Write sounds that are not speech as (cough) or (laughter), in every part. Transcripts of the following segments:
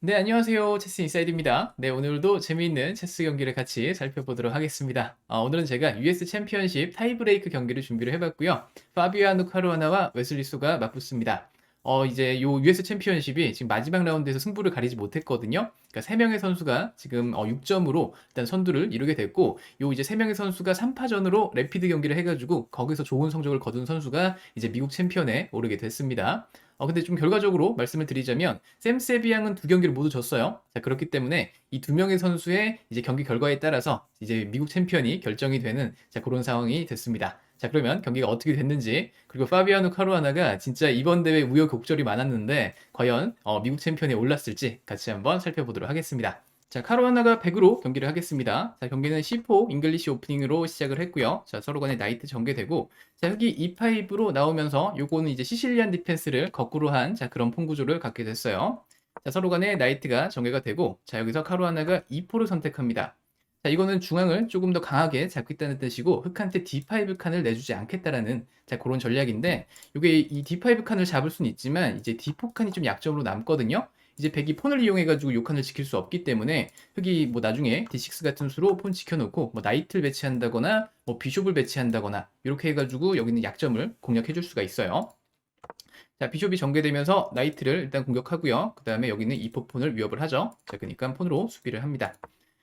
네, 안녕하세요. 체스 인사이드입니다. 네, 오늘도 재미있는 체스 경기를 같이 살펴보도록 하겠습니다. 아, 오늘은 제가 US 챔피언십 타이브레이크 경기를 준비를 해봤고요. 파비아노 카루아나와 웨슬리 소가 맞붙습니다. 어, 이제 요 US 챔피언십이 지금 마지막 라운드에서 승부를 가리지 못했거든요. 그러니까 3명의 선수가 지금 어, 6점으로 일단 선두를 이루게 됐고, 요 이제 3명의 선수가 3파전으로 래피드 경기를 해가지고 거기서 좋은 성적을 거둔 선수가 이제 미국 챔피언에 오르게 됐습니다. 어, 근데 좀 결과적으로 말씀을 드리자면, 샘 세비양은 두 경기를 모두 졌어요. 자, 그렇기 때문에 이 두 명의 선수의 이제 경기 결과에 따라서 이제 미국 챔피언이 결정이 되는 자, 그런 상황이 됐습니다. 자, 그러면 경기가 어떻게 됐는지, 그리고 파비아노 카루아나가 진짜 이번 대회 우여곡절이 많았는데, 과연 어, 미국 챔피언에 올랐을지 같이 한번 살펴보도록 하겠습니다. 자, 카루아나가 100으로 경기를 하겠습니다. 자, 경기는 C4 잉글리시 오프닝으로 시작을 했고요. 자, 서로 간에 나이트 전개되고, 자, 흑이 E5로 나오면서 요거는 이제 시실리안 디펜스를 거꾸로 한 자, 그런 폰 구조를 갖게 됐어요. 자, 서로 간에 나이트가 전개가 되고, 자, 여기서 카루아나가 E4를 선택합니다. 자, 이거는 중앙을 조금 더 강하게 잡고 있다는 뜻이고, 흑한테 D5 칸을 내주지 않겠다라는 자, 그런 전략인데, 요게 이 D5 칸을 잡을 수는 있지만, 이제 D4 칸이 좀 약점으로 남거든요. 이제 백이 폰을 이용해가지고 요 칸을 지킬 수 없기 때문에 흑이 뭐 나중에 D6 같은 수로 폰 지켜놓고 뭐 나이트를 배치한다거나 뭐 비숍을 배치한다거나 이렇게 해가지고 여기 있는 약점을 공략해줄 수가 있어요. 자, 비숍이 전개되면서 나이트를 일단 공격하고요. 그 다음에 여기 있는 이포폰을 위협을 하죠. 자, 그러니까 폰으로 수비를 합니다.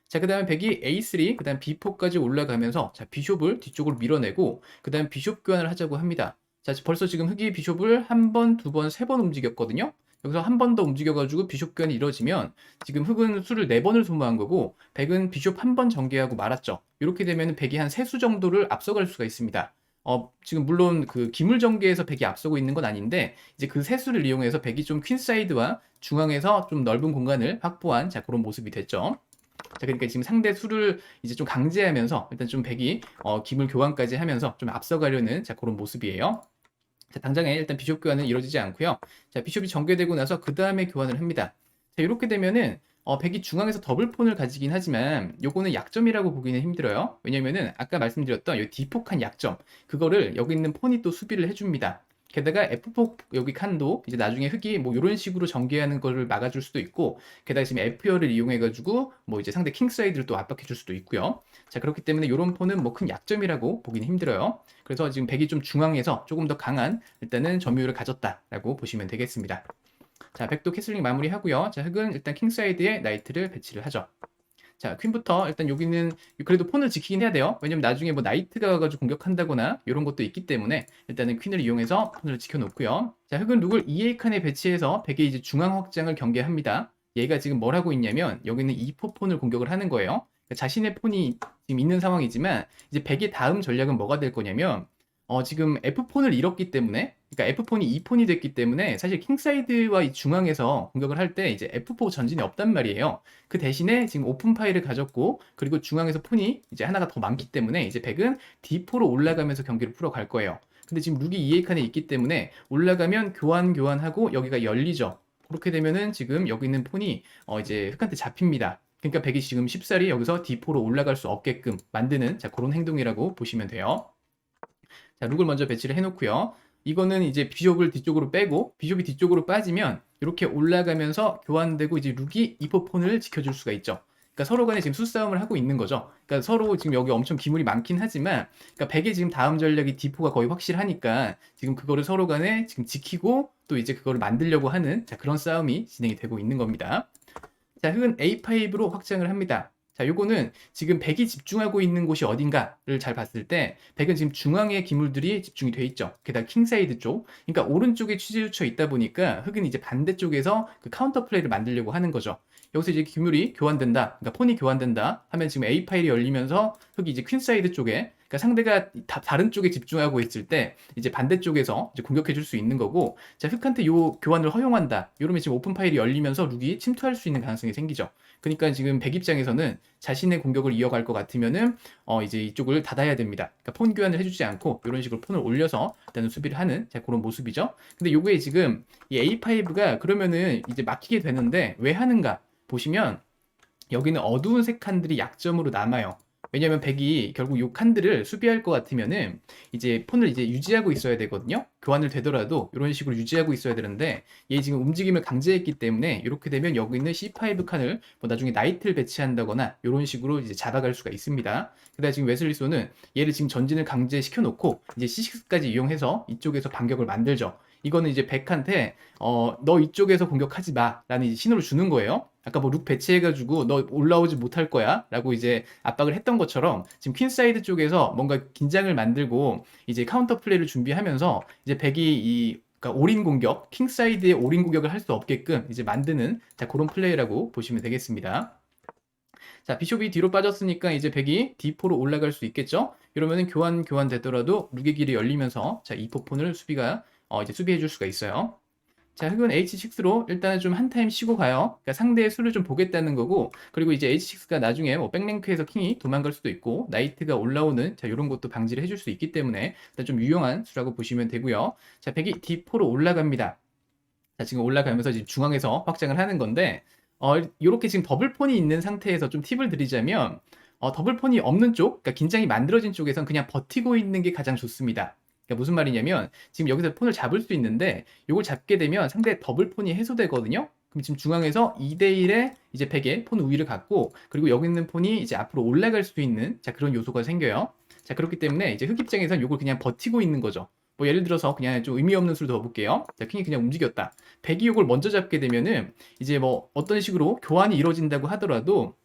자, 그 다음에 백이 A3, 그 다음 B4까지 올라가면서 자, 비숍을 뒤쪽으로 밀어내고 그 다음 비숍 교환을 하자고 합니다. 자, 벌써 지금 흑이 비숍을 한 번, 두 번, 세 번 움직였거든요. 여기서 한 번 더 움직여가지고 비숍 교환이 이루어지면 지금 흑은 수를 네 번을 소모한 거고 백은 비숍 한 번 전개하고 말았죠. 이렇게 되면 백이 한세수 정도를 앞서갈 수가 있습니다. 어, 지금 물론 그 기물 전개에서 백이 앞서고 있는 건 아닌데 이제 그 세수를 이용해서 백이 좀 퀸사이드와 중앙에서 좀 넓은 공간을 확보한 자 그런 모습이 됐죠. 자, 그러니까 지금 상대 수를 이제 좀 강제하면서 일단 좀 백이 어, 기물 교환까지 하면서 좀 앞서가려는 자 그런 모습이에요. 자, 당장에 일단 비숍 교환은 이루어지지 않고요. 자, 비숍이 전개되고 나서 그 다음에 교환을 합니다. 자, 이렇게 되면은 어, 백이 중앙에서 더블 폰을 가지긴 하지만 요거는 약점이라고 보기는 힘들어요. 왜냐면은 아까 말씀드렸던 이 디폭한 약점 그거를 여기 있는 폰이 또 수비를 해줍니다. 게다가 F4 여기 칸도 이제 나중에 흑이 뭐 이런 식으로 전개하는 거를 막아줄 수도 있고 게다가 지금 F열을 이용해 가지고 뭐 이제 상대 킹 사이드를 또 압박해 줄 수도 있고요. 자 그렇기 때문에 이런 폰은 뭐 큰 약점이라고 보기는 힘들어요. 그래서 지금 백이 좀 중앙에서 조금 더 강한 일단은 점유율을 가졌다라고 보시면 되겠습니다. 자 백도 캐슬링 마무리하고요. 자 흑은 일단 킹 사이드에 나이트를 배치를 하죠. 자, 퀸부터 일단 여기는 그래도 폰을 지키긴 해야 돼요. 왜냐면 나중에 뭐 나이트가 와가지고 공격한다거나 이런 것도 있기 때문에 일단은 퀸을 이용해서 폰을 지켜놓고요. 자, 흑은 룩을 EA 칸에 배치해서 백의 이제 중앙 확장을 경계합니다. 얘가 지금 뭘 하고 있냐면 여기는 E4 폰을 공격을 하는 거예요. 그러니까 자신의 폰이 지금 있는 상황이지만 이제 백의 다음 전략은 뭐가 될 거냐면 어, 지금 F폰을 잃었기 때문에, 그러니까 F폰이 E폰이 됐기 때문에 사실 킹사이드와 이 중앙에서 공격을 할 때 이제 F4 전진이 없단 말이에요. 그 대신에 지금 오픈 파일을 가졌고, 그리고 중앙에서 폰이 이제 하나가 더 많기 때문에 이제 백은 D4로 올라가면서 경기를 풀어갈 거예요. 근데 지금 룩이 EA 칸에 있기 때문에 올라가면 교환 교환하고 여기가 열리죠. 그렇게 되면은 지금 여기 있는 폰이 어 이제 흑한테 잡힙니다. 그러니까 백이 지금 쉽사리 여기서 D4로 올라갈 수 없게끔 만드는 자 그런 행동이라고 보시면 돼요. 자, 룩을 먼저 배치를 해놓고요. 이거는 이제 비숍을 뒤쪽으로 빼고 비숍이 뒤쪽으로 빠지면 이렇게 올라가면서 교환되고 이제 룩이 이포폰을 지켜줄 수가 있죠. 그러니까 서로 간에 지금 수싸움을 하고 있는 거죠. 그러니까 서로 지금 여기 엄청 기물이 많긴 하지만 그러니까 백의 지금 다음 전략이 디포가 거의 확실하니까 지금 그거를 서로 간에 지금 지키고 또 이제 그거를 만들려고 하는 자, 그런 싸움이 진행이 되고 있는 겁니다. 자, 흑은 A5로 확장을 합니다. 자, 요거는 지금 백이 집중하고 있는 곳이 어딘가를 잘 봤을 때 백은 지금 중앙에 기물들이 집중이 돼 있죠. 게다가 킹사이드 쪽. 그러니까 오른쪽에 취재우쳐 있다 보니까 흑은 이제 반대쪽에서 그 카운터 플레이를 만들려고 하는 거죠. 여기서 이제 기물이 교환된다. 그러니까 폰이 교환된다. 하면 지금 A 파일이 열리면서 흑이 이제 퀸사이드 쪽에 그러니까 상대가 다, 다른 쪽에 집중하고 있을 때 이제 반대쪽에서 이제 공격해 줄 수 있는 거고 자 흑한테 요 교환을 허용한다. 이러면 지금 오픈 파일이 열리면서 룩이 침투할 수 있는 가능성이 생기죠. 그러니까 지금 백 입장에서는 자신의 공격을 이어갈 것 같으면은 어 이제 이쪽을 닫아야 됩니다. 그러니까 폰 교환을 해주지 않고 이런 식으로 폰을 올려서 일단은 수비를 하는 자 그런 모습이죠. 근데 요게 지금 이 A5가 그러면은 이제 막히게 되는데 왜 하는가 보시면 여기는 어두운 색 칸들이 약점으로 남아요. 왜냐면 백이 결국 요 칸들을 수비할 것 같으면은 이제 폰을 이제 유지하고 있어야 되거든요. 교환을 되더라도 이런 식으로 유지하고 있어야 되는데 얘 지금 움직임을 강제했기 때문에 이렇게 되면 여기 있는 C5 칸을 뭐 나중에 나이트를 배치한다거나 이런 식으로 이제 잡아갈 수가 있습니다. 그다음 지금 웨슬리소는 얘를 지금 전진을 강제시켜 놓고 이제 C6까지 이용해서 이쪽에서 반격을 만들죠. 이거는 이제 백한테 어, 너 이쪽에서 공격하지 마라는 신호를 주는 거예요. 아까 뭐 룩 배치해가지고 너 올라오지 못할 거야 라고 이제 압박을 했던 것처럼 지금 퀸사이드 쪽에서 뭔가 긴장을 만들고 이제 카운터 플레이를 준비하면서 이제 백이 이 그러니까 올인 공격, 킹사이드의 올인 공격을 할 수 없게끔 이제 만드는 자 그런 플레이라고 보시면 되겠습니다. 자, 비숍이 뒤로 빠졌으니까 이제 백이 D4로 올라갈 수 있겠죠? 이러면은 교환 교환 되더라도 룩의 길이 열리면서 자, 이포폰을 수비가 어, 이제 수비해 줄 수가 있어요. 자, 흑은 H6로 일단은 좀 한 타임 쉬고 가요. 그러니까 상대의 수를 좀 보겠다는 거고, 그리고 이제 H6가 나중에 뭐 백랭크에서 킹이 도망갈 수도 있고, 나이트가 올라오는, 자, 이런 것도 방지를 해줄 수 있기 때문에, 일단 좀 유용한 수라고 보시면 되고요. 자, 백이 D4로 올라갑니다. 자, 지금 올라가면서 지금 중앙에서 확장을 하는 건데, 어, 이렇게 지금 더블폰이 있는 상태에서 좀 팁을 드리자면, 어, 더블폰이 없는 쪽, 그러니까 긴장이 만들어진 쪽에선 그냥 버티고 있는 게 가장 좋습니다. 그러니까 무슨 말이냐면 지금 여기서 폰을 잡을 수 있는데 이걸 잡게 되면 상대 더블 폰이 해소되거든요. 그럼 지금 중앙에서 2대1의 이제 100의 폰 우위를 갖고 그리고 여기 있는 폰이 이제 앞으로 올라갈 수 있는 자 그런 요소가 생겨요. 자 그렇기 때문에 이제 흑 입장에서는 이걸 그냥 버티고 있는 거죠. 뭐 예를 들어서 그냥 좀 의미 없는 수를 더 볼게요. 자, 킹이 그냥 움직였다. 100이 이걸 먼저 잡게 되면은 이제 뭐 어떤 식으로 교환이 이루어진다고 하더라도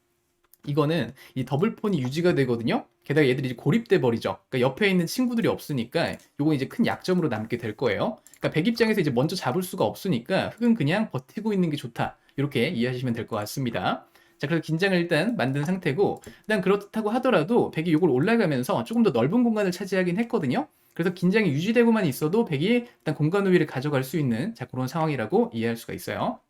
이거는 이 더블폰이 유지가 되거든요. 게다가 얘들이 이제 고립돼 버리죠. 그러니까 옆에 있는 친구들이 없으니까 요건 이제 큰 약점으로 남게 될 거예요. 그러니까 백 입장에서 이제 먼저 잡을 수가 없으니까 흑은 그냥 버티고 있는 게 좋다. 이렇게 이해하시면 될 것 같습니다. 자, 그래서 긴장을 일단 만든 상태고, 일단 그렇다고 하더라도 백이 요걸 올라가면서 조금 더 넓은 공간을 차지하긴 했거든요. 그래서 긴장이 유지되고만 있어도 백이 일단 공간 우위를 가져갈 수 있는 자, 그런 상황이라고 이해할 수가 있어요.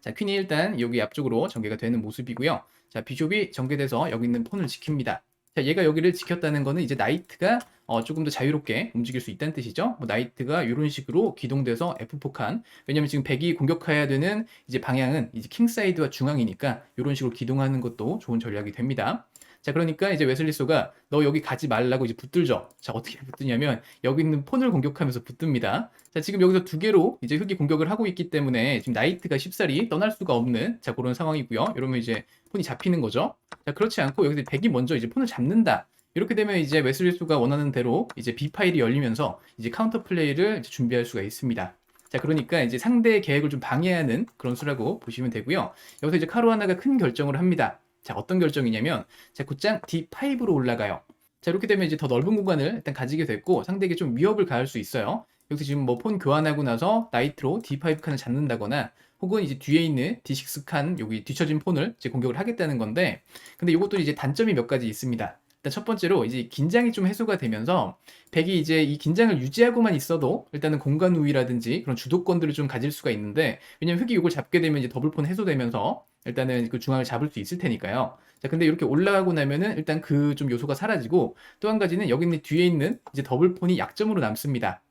자, 퀸이 일단 여기 앞쪽으로 전개가 되는 모습이고요. 자, 비숍이 전개돼서 여기 있는 폰을 지킵니다. 자, 얘가 여기를 지켰다는 거는 이제 나이트가 어, 조금 더 자유롭게 움직일 수 있다는 뜻이죠. 뭐 나이트가 이런 식으로 기동돼서 F4 칸. 왜냐면 지금 백이 공격해야 되는 이제 방향은 이제 킹사이드와 중앙이니까 이런 식으로 기동하는 것도 좋은 전략이 됩니다. 자, 그러니까 이제 웨슬리소가 너 여기 가지 말라고 이제 붙들죠. 자, 어떻게 붙드냐면 여기 있는 폰을 공격하면서 붙듭니다. 자, 지금 여기서 두 개로 이제 흑이 공격을 하고 있기 때문에 지금 나이트가 쉽사리 떠날 수가 없는 자, 그런 상황이고요. 이러면 이제 폰이 잡히는 거죠. 자, 그렇지 않고 여기서 백이 먼저 이제 폰을 잡는다. 이렇게 되면 이제 웨슬리소가 원하는 대로 이제 B 파일이 열리면서 이제 카운터 플레이를 이제 준비할 수가 있습니다. 자, 그러니까 이제 상대의 계획을 좀 방해하는 그런 수라고 보시면 되고요. 여기서 이제 카루아나가 큰 결정을 합니다. 자, 어떤 결정이냐면, 자, 굿장 D5로 올라가요. 자, 이렇게 되면 이제 더 넓은 공간을 일단 가지게 됐고, 상대에게 좀 위협을 가할 수 있어요. 여기서 지금 뭐 폰 교환하고 나서 나이트로 D5 칸을 잡는다거나, 혹은 이제 뒤에 있는 D6 칸, 여기 뒤쳐진 폰을 이제 공격을 하겠다는 건데, 근데 이것도 이제 단점이 몇 가지 있습니다. 일단 첫 번째로 이제 긴장이 좀 해소가 되면서 백이 이제 이 긴장을 유지하고만 있어도 일단은 공간 우위라든지 그런 주도권들을 좀 가질 수가 있는데 왜냐면 흑이 이걸 잡게 되면 이제 더블폰 해소되면서 일단은 그 중앙을 잡을 수 있을 테니까요. 자, 근데 이렇게 올라가고 나면은 일단 그 좀 요소가 사라지고 또 한 가지는 여기 있는 뒤에 있는 이제 더블폰이 약점으로 남습니다.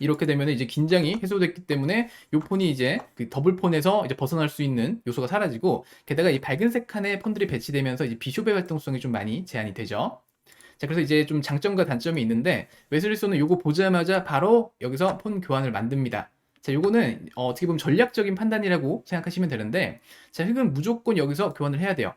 이렇게 되면 이제 긴장이 해소됐기 때문에 요 폰이 이제 그 더블 폰에서 이제 벗어날 수 있는 요소가 사라지고 게다가 이 밝은색 칸에 폰들이 배치되면서 이제 비숍의 활동성이 좀 많이 제한이 되죠. 자, 그래서 이제 좀 장점과 단점이 있는데 웨슬리소는 요거 보자마자 바로 여기서 폰 교환을 만듭니다. 자, 요거는 어, 떻게 보면 전략적인 판단이라고 생각하시면 되는데 자, 흑은 무조건 여기서 교환을 해야 돼요.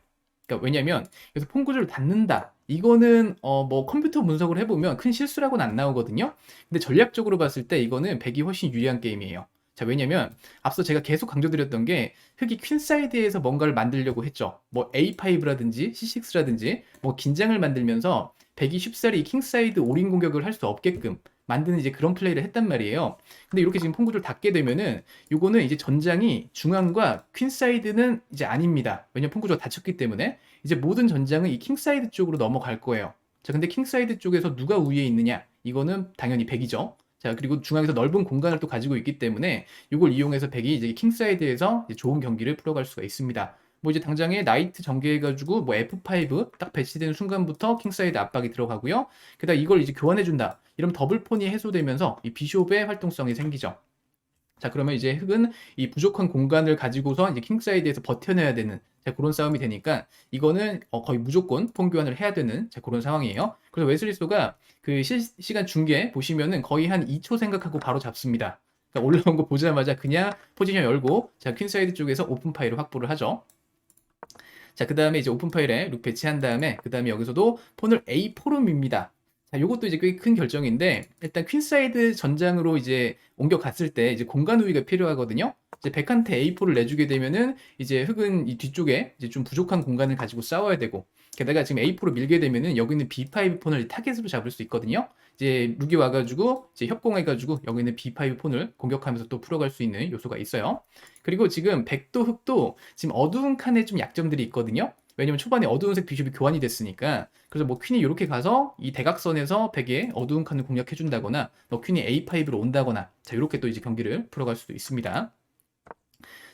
그러니까 왜냐면 여기서 폰 구조를 닫는다. 이거는 어 뭐 컴퓨터 분석을 해보면 큰 실수라고는 안 나오거든요. 근데 전략적으로 봤을 때 이거는 백이 훨씬 유리한 게임이에요. 자, 왜냐면 앞서 제가 계속 강조드렸던 게 흑이 퀸사이드에서 뭔가를 만들려고 했죠. 뭐 A5라든지 C6라든지 뭐 긴장을 만들면서 백이 쉽사리 킹사이드 올인 공격을 할 수 없게끔 만드는 이제 그런 플레이를 했단 말이에요. 근데 이렇게 지금 폰구조를 닫게 되면은 요거는 이제 전장이 중앙과 퀸사이드는 이제 아닙니다. 왜냐면 폰구조가 닫혔기 때문에 이제 모든 전장은 이 킹사이드 쪽으로 넘어갈 거예요. 자, 근데 킹사이드 쪽에서 누가 우위에 있느냐? 이거는 당연히 백이죠. 자, 그리고 중앙에서 넓은 공간을 또 가지고 있기 때문에 이걸 이용해서 백이 이제 킹사이드에서 이제 좋은 경기를 풀어갈 수가 있습니다. 뭐 이제 당장에 나이트 전개해가지고 뭐 F5 딱 배치되는 순간부터 킹사이드 압박이 들어가고요. 게다가 이걸 이제 교환해준다. 이러면 더블폰이 해소되면서 이 비숍의 활동성이 생기죠. 자, 그러면 이제 흑은 이 부족한 공간을 가지고서 이제 킹사이드에서 버텨내야 되는 자, 그런 싸움이 되니까 이거는 어, 거의 무조건 폰 교환을 해야 되는 자, 그런 상황이에요. 그래서 웨슬리소가 그 실시간 중계 보시면은 거의 한 2초 생각하고 바로 잡습니다. 그러니까 올라온 거 보자마자 그냥 포지션 열고 자, 퀸사이드 쪽에서 오픈 파일을 확보를 하죠. 자, 그 다음에 이제 오픈 파일에 룩 배치한 다음에 그 다음에 여기서도 폰을 A4로 밉니다. 자, 요것도 이제 꽤 큰 결정인데 일단 퀸사이드 전장으로 이제 옮겨갔을 때 이제 공간 우위가 필요하거든요. 이제 백한테 A4를 내주게 되면은 이제 흙은 이 뒤쪽에 이제 좀 부족한 공간을 가지고 싸워야 되고 게다가 지금 A4로 밀게 되면은 여기 있는 B5 폰을 타겟으로 잡을 수 있거든요. 이제 룩이 와가지고 이제 협공해가지고 여기 있는 B5 폰을 공격하면서 또 풀어갈 수 있는 요소가 있어요. 그리고 지금 백도 흑도 지금 어두운 칸에 좀 약점들이 있거든요. 왜냐면 초반에 어두운색 비숍이 교환이 됐으니까 그래서 뭐 퀸이 이렇게 가서 이 대각선에서 백의 어두운 칸을 공략해 준다거나 뭐 퀸이 A5로 온다거나 자 이렇게 또 이제 경기를 풀어갈 수도 있습니다.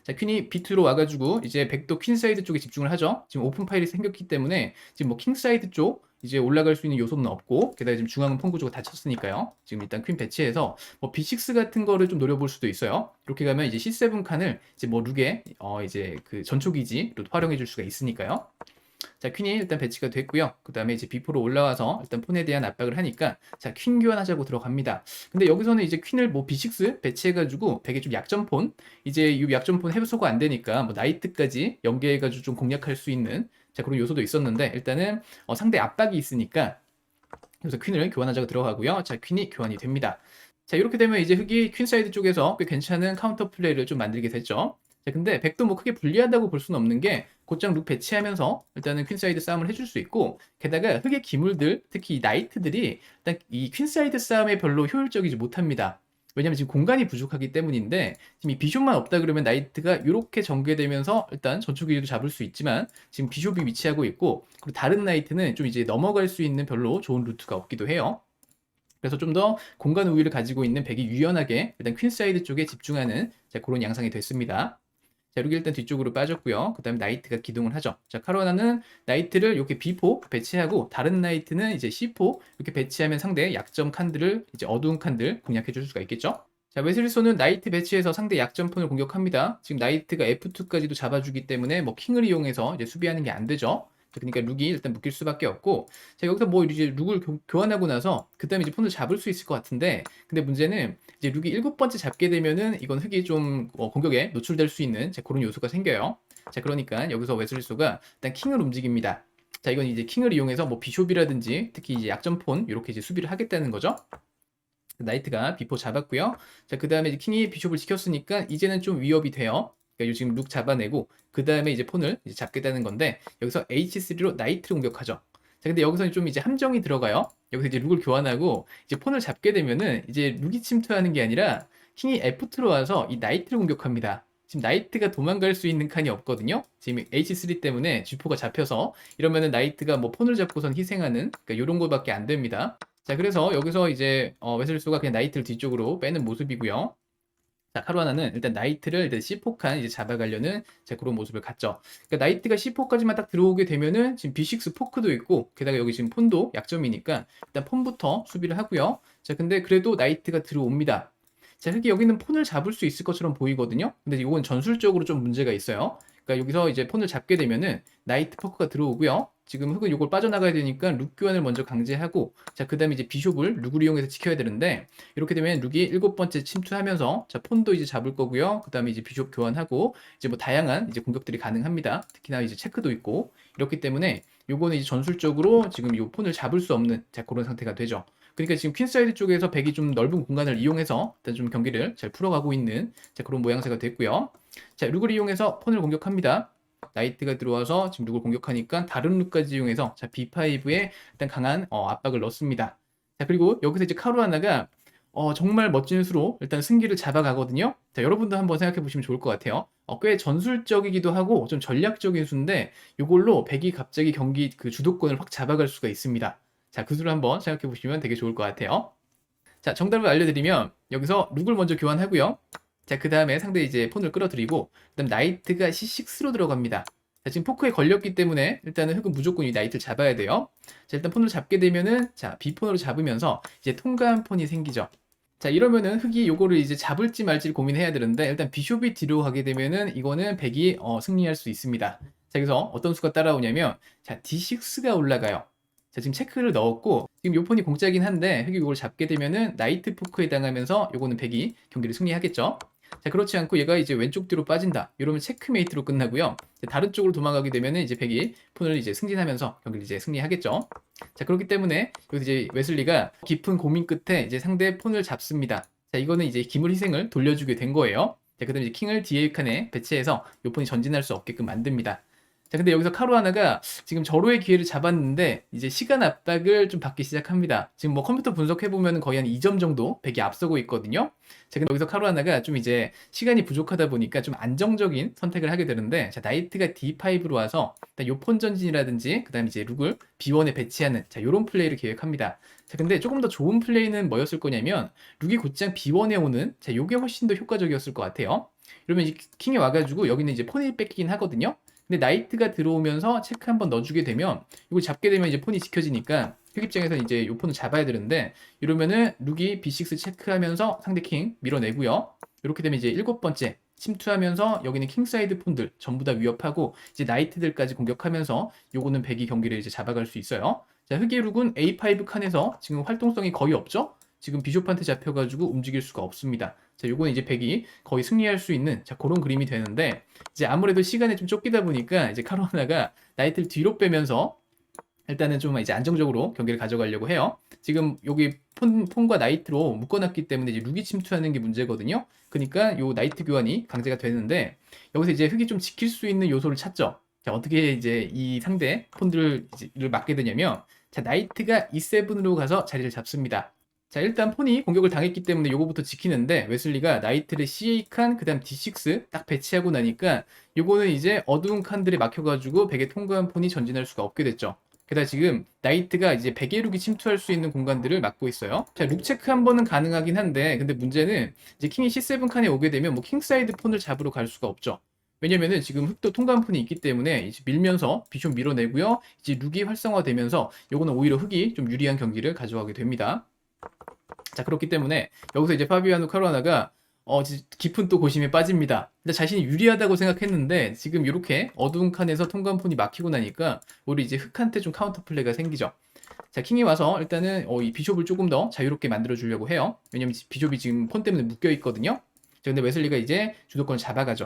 자, 퀸이 B2로 와가지고 이제 백도 퀸 사이드 쪽에 집중을 하죠. 지금 오픈 파일이 생겼기 때문에 지금 뭐 킹 사이드 쪽 이제 올라갈 수 있는 요소는 없고 게다가 지금 중앙은 폰 구조가 닫혔으니까요. 지금 일단 퀸 배치해서 뭐 B6 같은 거를 좀 노려볼 수도 있어요. 이렇게 가면 이제 C7 칸을 이제 뭐 룩에 어 이제 그 전초기지로 활용해 줄 수가 있으니까요. 자, 퀸이 일단 배치가 됐고요. 그 다음에 이제 B4로 올라와서 일단 폰에 대한 압박을 하니까 자, 퀸 교환하자고 들어갑니다. 근데 여기서는 이제 퀸을 뭐 B6 배치해가지고 되게 좀 약점 폰, 이제 이 약점 폰 해소가 안 되니까 뭐 나이트까지 연계해가지고 좀 공략할 수 있는 자, 그런 요소도 있었는데 일단은 어, 상대 압박이 있으니까 그래서 퀸을 교환하자고 들어가고요. 자, 퀸이 교환이 됩니다. 자, 이렇게 되면 이제 흑이 퀸 사이드 쪽에서 꽤 괜찮은 카운터 플레이를 좀 만들게 됐죠. 자, 근데 백도 뭐 크게 불리하다고 볼 수는 없는 게 곧장 룩 배치하면서 일단은 퀸사이드 싸움을 해줄 수 있고 게다가 흑의 기물들 특히 이 나이트들이 일단 이 퀸사이드 싸움에 별로 효율적이지 못합니다. 왜냐면 지금 공간이 부족하기 때문인데 지금 이 비숍만 없다 그러면 나이트가 이렇게 전개되면서 일단 전초 기지도 잡을 수 있지만 지금 비숍이 위치하고 있고 그리고 다른 나이트는 좀 이제 넘어갈 수 있는 별로 좋은 루트가 없기도 해요. 그래서 좀 더 공간 우위를 가지고 있는 백이 유연하게 일단 퀸사이드 쪽에 집중하는 자, 그런 양상이 됐습니다. 자, 이렇게 일단 뒤쪽으로 빠졌고요. 그 다음에 나이트가 기동을 하죠. 자, 카로나는 나이트를 이렇게 B4 배치하고 다른 나이트는 이제 C4 이렇게 배치하면 상대 약점 칸들을 이제 어두운 칸들 공략해 줄 수가 있겠죠. 자, 웨슬리소는 나이트 배치해서 상대 약점 폰을 공격합니다. 지금 나이트가 F2까지도 잡아주기 때문에 뭐 킹을 이용해서 이제 수비하는 게 안 되죠. 자, 그러니까 룩이 일단 묶일 수밖에 없고, 자, 여기서 뭐 이제 룩을 교, 교환하고 나서, 그 다음에 이제 폰을 잡을 수 있을 것 같은데, 근데 문제는 이제 룩이 일곱 번째 잡게 되면은 이건 흑이 좀 어, 공격에 노출될 수 있는 자, 그런 요소가 생겨요. 자, 그러니까 여기서 웨슬리소가 일단 킹을 움직입니다. 자, 이건 이제 킹을 이용해서 뭐 비숍이라든지 특히 이제 약점폰 이렇게 이제 수비를 하겠다는 거죠. 나이트가 비포 잡았고요. 자, 그 다음에 킹이 비숍을 지켰으니까 이제는 좀 위협이 돼요. 그러니까 지금 룩 잡아내고 그 다음에 이제 폰을 이제 잡겠다는 건데 여기서 H3로 나이트를 공격하죠. 자, 근데 여기서는 좀 이제 함정이 들어가요. 여기서 이제 룩을 교환하고 이제 폰을 잡게 되면은 이제 룩이 침투하는 게 아니라 킹이 F2로 와서 이 나이트를 공격합니다. 지금 나이트가 도망갈 수 있는 칸이 없거든요. 지금 H3 때문에 G4가 잡혀서 이러면은 나이트가 뭐 폰을 잡고선 희생하는 그러니까 이런 거밖에 안 됩니다. 자, 그래서 여기서 이제 어, 웨슬수가 그냥 나이트를 뒤쪽으로 빼는 모습이고요. 자, 카루아나는 일단 나이트를 일단 C4칸 이제 잡아가려는 자, 그런 모습을 갖죠. 그러니까 나이트가 C4까지만 딱 들어오게 되면은 지금 B6 포크도 있고, 게다가 여기 지금 폰도 약점이니까 일단 폰부터 수비를 하고요. 자, 근데 그래도 나이트가 들어옵니다. 자, 흑이 여기는 폰을 잡을 수 있을 것처럼 보이거든요. 근데 이건 전술적으로 좀 문제가 있어요. 그러니까 여기서 이제 폰을 잡게 되면은 나이트 포크가 들어오고요. 지금 흑은 이걸 빠져나가야 되니까 룩 교환을 먼저 강제하고 자 그 다음에 이제 비숍을 룩을 이용해서 지켜야 되는데 이렇게 되면 룩이 일곱 번째 침투하면서 자 폰도 이제 잡을 거고요. 그 다음에 이제 비숍 교환하고 이제 뭐 다양한 이제 공격들이 가능합니다. 특히나 이제 체크도 있고 이렇기 때문에 요거는 이제 전술적으로 지금 이 폰을 잡을 수 없는 자 그런 상태가 되죠. 그러니까 지금 퀸사이드 쪽에서 백이 좀 넓은 공간을 이용해서 일단 좀 경기를 잘 풀어가고 있는 자 그런 모양새가 됐고요. 자 룩을 이용해서 폰을 공격합니다. 나이트가 들어와서 지금 룩을 공격하니까 다른 룩까지 이용해서 자 B5에 일단 강한 어, 압박을 넣습니다. 자 그리고 여기서 이제 카루아나가 어, 정말 멋진 수로 일단 승기를 잡아가거든요. 자 여러분도 한번 생각해 보시면 좋을 것 같아요. 어, 꽤 전술적이기도 하고 좀 전략적인 수인데 이걸로 백이 갑자기 경기 그 주도권을 확 잡아갈 수가 있습니다. 자 그 수를 한번 생각해 보시면 되게 좋을 것 같아요. 자 정답을 알려드리면 여기서 룩을 먼저 교환하고요. 자, 그 다음에 상대 이제 폰을 끌어들이고, 그 다음 나이트가 C6로 들어갑니다. 자, 지금 포크에 걸렸기 때문에 일단은 흑은 무조건 이 나이트를 잡아야 돼요. 자, 일단 폰을 잡게 되면은, 자, B폰으로 잡으면서 이제 통과한 폰이 생기죠. 자, 이러면은 흑이 요거를 이제 잡을지 말지 고민해야 되는데, 일단 비숍이 뒤로 가게 되면은 이거는 백이 어, 승리할 수 있습니다. 자, 여기서 어떤 수가 따라오냐면, 자, D6가 올라가요. 자, 지금 체크를 넣었고, 지금 요 폰이 공짜긴 한데, 흑이 이걸 잡게 되면은 나이트 포크에 당하면서 요거는 백이 경기를 승리하겠죠. 자, 그렇지 않고 얘가 이제 왼쪽 뒤로 빠진다. 이러면 체크메이트로 끝나고요. 다른 쪽으로 도망가게 되면은 이제 백이 폰을 이제 승진하면서 경기를 이제 승리하겠죠. 자, 그렇기 때문에 여기서 이제 웨슬리가 깊은 고민 끝에 이제 상대 폰을 잡습니다. 자, 이거는 이제 기물 희생을 돌려주게 된 거예요. 자, 그 다음에 이제 킹을 DA 칸에 배치해서 요 폰이 전진할 수 없게끔 만듭니다. 자, 근데 여기서 카루하나가 지금 절호의 기회를 잡았는데 이제 시간 압박을 좀 받기 시작합니다. 지금 뭐 컴퓨터 분석해 보면 거의 한 2점 정도 백이 앞서고 있거든요. 자, 근데 여기서 카루하나가 좀 이제 시간이 부족하다 보니까 좀 안정적인 선택을 하게 되는데 자, 나이트가 D5로 와서 일단 요폰 전진이라든지 그다음에 이제 룩을 B1에 배치하는 자, 요런 플레이를 계획합니다. 자, 근데 조금 더 좋은 플레이는 뭐였을 거냐면 룩이 곧장 B1에 오는 자, 요게 훨씬 더 효과적이었을 것 같아요. 이러면 이제 킹이 와가지고 여기는 이제 폰이 뺏기긴 하거든요. 근데 나이트가 들어오면서 체크 한번 넣어주게 되면 이걸 잡게 되면 이제 폰이 지켜지니까 흑 입장에서 이제 이 폰을 잡아야 되는데 이러면은 룩이 B6 체크하면서 상대 킹 밀어내고요. 이렇게 되면 이제 일곱 번째 침투하면서 여기는 킹사이드 폰들 전부 다 위협하고 이제 나이트들까지 공격하면서 요거는 백이 경기를 이제 잡아갈 수 있어요. 자, 흑의 룩은 A5 칸에서 지금 활동성이 거의 없죠? 지금 비숍한테 잡혀가지고 움직일 수가 없습니다. 자, 요거는 이제 백이 거의 승리할 수 있는 자, 그런 그림이 되는데 이제 아무래도 시간에 좀 쫓기다 보니까 이제 카로나가 나이트를 뒤로 빼면서 일단은 좀 이제 안정적으로 경기를 가져가려고 해요. 지금 여기 폰, 폰과 나이트로 묶어놨기 때문에 이제 룩이 침투하는 게 문제거든요. 그러니까 요 나이트 교환이 강제가 되는데 여기서 이제 흑이 좀 지킬 수 있는 요소를 찾죠. 자, 어떻게 이제 이 상대 폰들을 막게 되냐면 자, 나이트가 E7으로 가서 자리를 잡습니다. 자, 일단 폰이 공격을 당했기 때문에 요거부터 지키는데 웨슬리가 나이트를 CA 칸, 그 다음 D6 딱 배치하고 나니까 요거는 이제 어두운 칸들에 막혀가지고 백에 통과한 폰이 전진할 수가 없게 됐죠. 게다가 지금 나이트가 이제 백의 룩이 침투할 수 있는 공간들을 막고 있어요. 자, 룩 체크 한 번은 가능하긴 한데, 근데 문제는 이제 킹이 C7 칸에 오게 되면 뭐 킹사이드 폰을 잡으러 갈 수가 없죠. 왜냐면은 지금 흑도 통과한 폰이 있기 때문에 이제 밀면서 비숍 밀어내고요. 이제 룩이 활성화되면서 요거는 오히려 흑이 좀 유리한 경기를 가져가게 됩니다. 자, 그렇기 때문에 여기서 이제 파비아노 카루아나가 어, 깊은 또 고심에 빠집니다. 근데 자신이 유리하다고 생각했는데 지금 이렇게 어두운 칸에서 통관폰이 막히고 나니까 우리 이제 흑한테 좀 카운터 플레이가 생기죠. 자, 킹이 와서 일단은 어, 이 비숍을 조금 더 자유롭게 만들어 주려고 해요. 왜냐면 비숍이 지금 폰 때문에 묶여 있거든요. 자, 근데 웨슬리가 이제 주도권을 잡아가죠.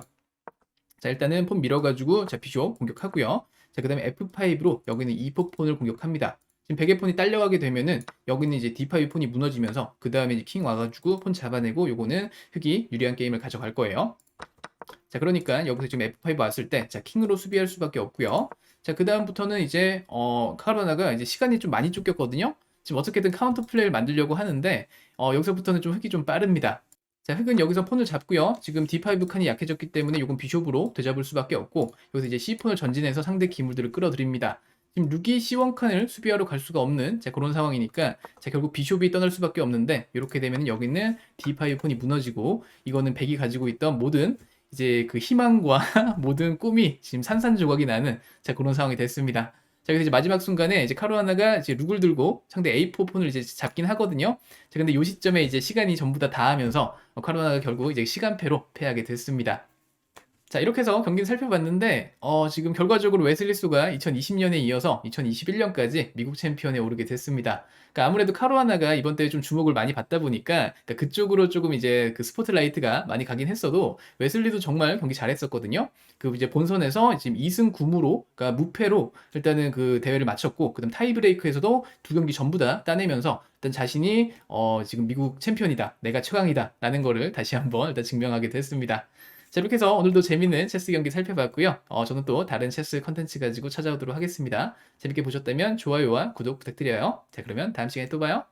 자, 일단은 폰 밀어가지고 자, 비숍 공격하고요. 자, 그 다음에 F5로 여기는 이폭 폰을 공격합니다. 지금 베개 폰이 딸려가게 되면은 여기는 이제 D5 폰이 무너지면서 그 다음에 이제 킹 와가지고 폰 잡아내고 요거는 흑이 유리한 게임을 가져갈 거예요. 자 그러니까 여기서 지금 F5 왔을 때 자 킹으로 수비할 수밖에 없고요. 자 그 다음부터는 이제 어 카로나가 이제 시간이 좀 많이 쫓겼거든요. 지금 어떻게든 카운터 플레이를 만들려고 하는데 어 여기서부터는 좀 흑이 좀 빠릅니다. 자, 흑은 여기서 폰을 잡고요. 지금 D5 칸이 약해졌기 때문에 이건 비숍으로 되잡을 수밖에 없고 여기서 이제 C폰을 전진해서 상대 기물들을 끌어들입니다. 지금 룩이 C1 칸을 수비하러 갈 수가 없는 자, 그런 상황이니까 자, 결국 비숍이 떠날 수밖에 없는데 이렇게 되면 여기는 D5 폰이 무너지고 이거는 백이 가지고 있던 모든 이제 그 희망과 (laughs) 모든 꿈이 지금 산산조각이 나는 자, 그런 상황이 됐습니다. 자, 그래서 이제 마지막 순간에 이제 카루하나가 이제 룩을 들고 상대 A4 폰을 이제 잡긴 하거든요. 자, 근데 이 시점에 이제 시간이 전부 다 닿으면서 카루하나가 결국 이제 시간패로 패하게 됐습니다. 자, 이렇게 해서 경기를 살펴봤는데, 어, 지금 결과적으로 웨슬리스가 2020년에 이어서 2021년까지 미국 챔피언에 오르게 됐습니다. 그러니까 아무래도 카로하나가 이번 대회 좀 주목을 많이 받다 보니까, 그러니까 그쪽으로 조금 이제 그 스포트라이트가 많이 가긴 했어도, 웨슬리도 정말 경기 잘했었거든요. 그 이제 본선에서 지금 2승 9무로, 그러니까 무패로 일단은 그 대회를 마쳤고, 그 다음 타이브레이크에서도 두 경기 전부 다 따내면서, 일단 자신이 어, 지금 미국 챔피언이다, 내가 최강이다, 라는 거를 다시 한번 일단 증명하게 됐습니다. 자, 이렇게 해서 오늘도 재밌는 체스 경기 살펴봤고요. 어, 저는 또 다른 체스 컨텐츠 가지고 찾아오도록 하겠습니다. 재밌게 보셨다면 좋아요와 구독 부탁드려요. 자, 그러면 다음 시간에 또 봐요.